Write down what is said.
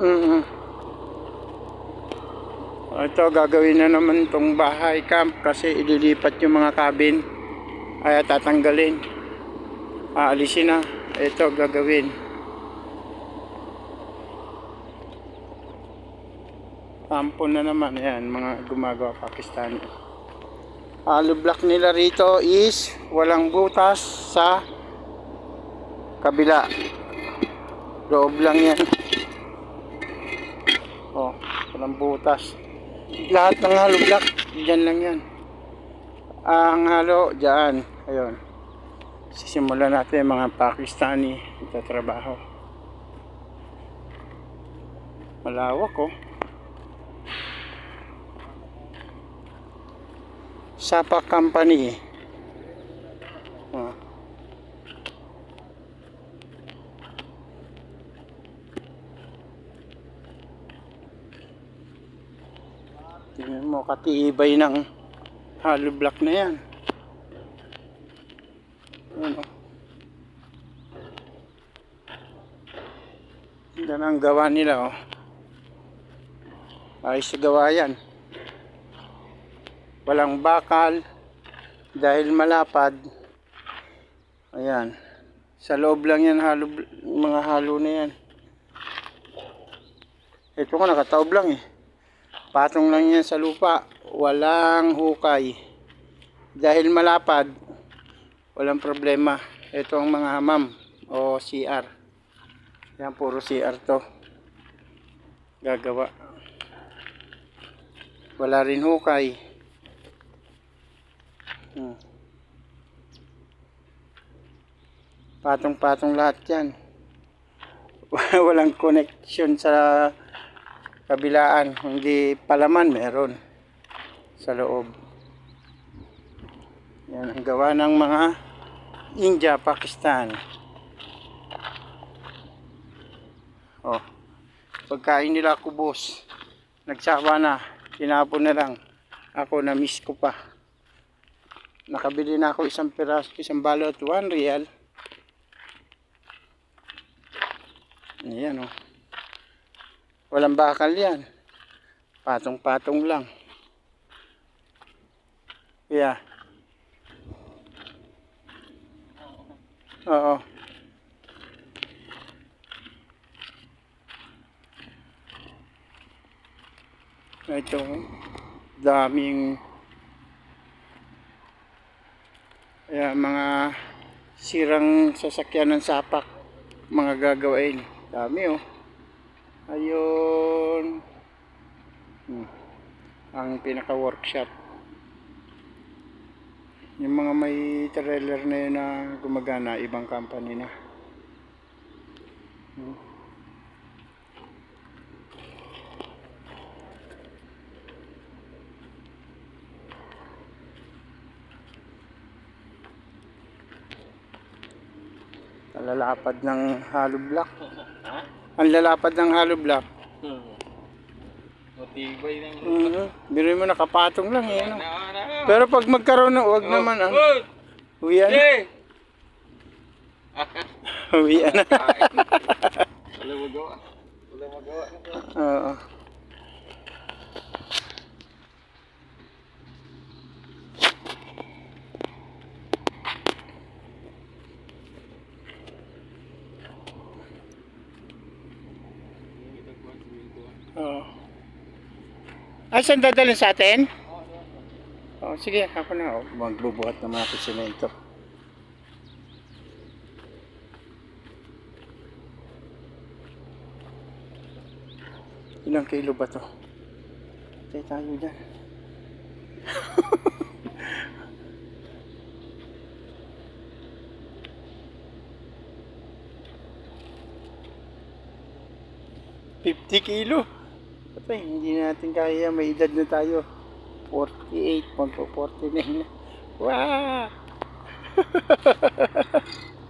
Mm Ito, gagawin na naman tong bahay camp kasi ililipat yung mga cabin. Ay, tatanggalin. Aalisin na. Ito, gagawin. Tampon na naman. Ayan, mga gumagawa Pakistani. Hollow block nila rito is walang butas sa kabila. Loob lang yan. Walang butas. Lahat ng hollow block, dyan lang yan. Ang halo, dyan. Ayun. Sisimulan natin mga Pakistani ito trabaho. Malawak oh. Sapa Company. Tingnan mo, katibay ng hollow block na yan. Ayan o. Yan ang gawa nila o. Ayos sa gawa yan. Walang bakal. Dahil malapad. Ayan. Sa loob lang yan halo, mga halo na yan. Ito ko nakataob lang eh. Patong lang yan sa lupa. Walang hukay. Dahil malapad, walang problema. Ito ang mga hamam o CR. Yan, puro CR to. Gagawa. Wala rin hukay. Hmm. Patong-patong lahat yan. Walang connection sa kabilaan. Hindi palaman meron sa loob. Yan ang gawa ng mga India, Pakistan. Oh. Pagkain nila kubos. Nagsawa na. Tinapon na lang. Ako na miss ko pa. Nakabili na ako isang piraso, isang balot, 1 real. Ayan oh. Walang bakal yan. Patong-patong lang. Yeah. Oo. Ito, daming Ayan, mga sirang sasakyan ng sapak mga gagawain. Dami oh. Ayun. Hmm. Ang pinaka workshop. Yung mga may trailer na yun na gumagana, ibang company na. Hmm. Kalalapad ng hollow block. Ang lalapad ng hollow block. Hmm. Matibay ng Mhm. Biro mo nakapatong lang eh. Na. Pero pag magkaroon ng uwag naman ang Oy! uwian. Hey! Uwian. Wala magawa. Wala magawa. Oo. Oo. Ay, saan dadalhin sa atin? Oh, sige, ako na. Oh, magbubuhat naman ako simento. Ilang kilo ba to? Patay tayo dyan. Fifty kilo. Patay, hindi natin kaya. May edad na tayo. 48, magpo 49 na. Wow!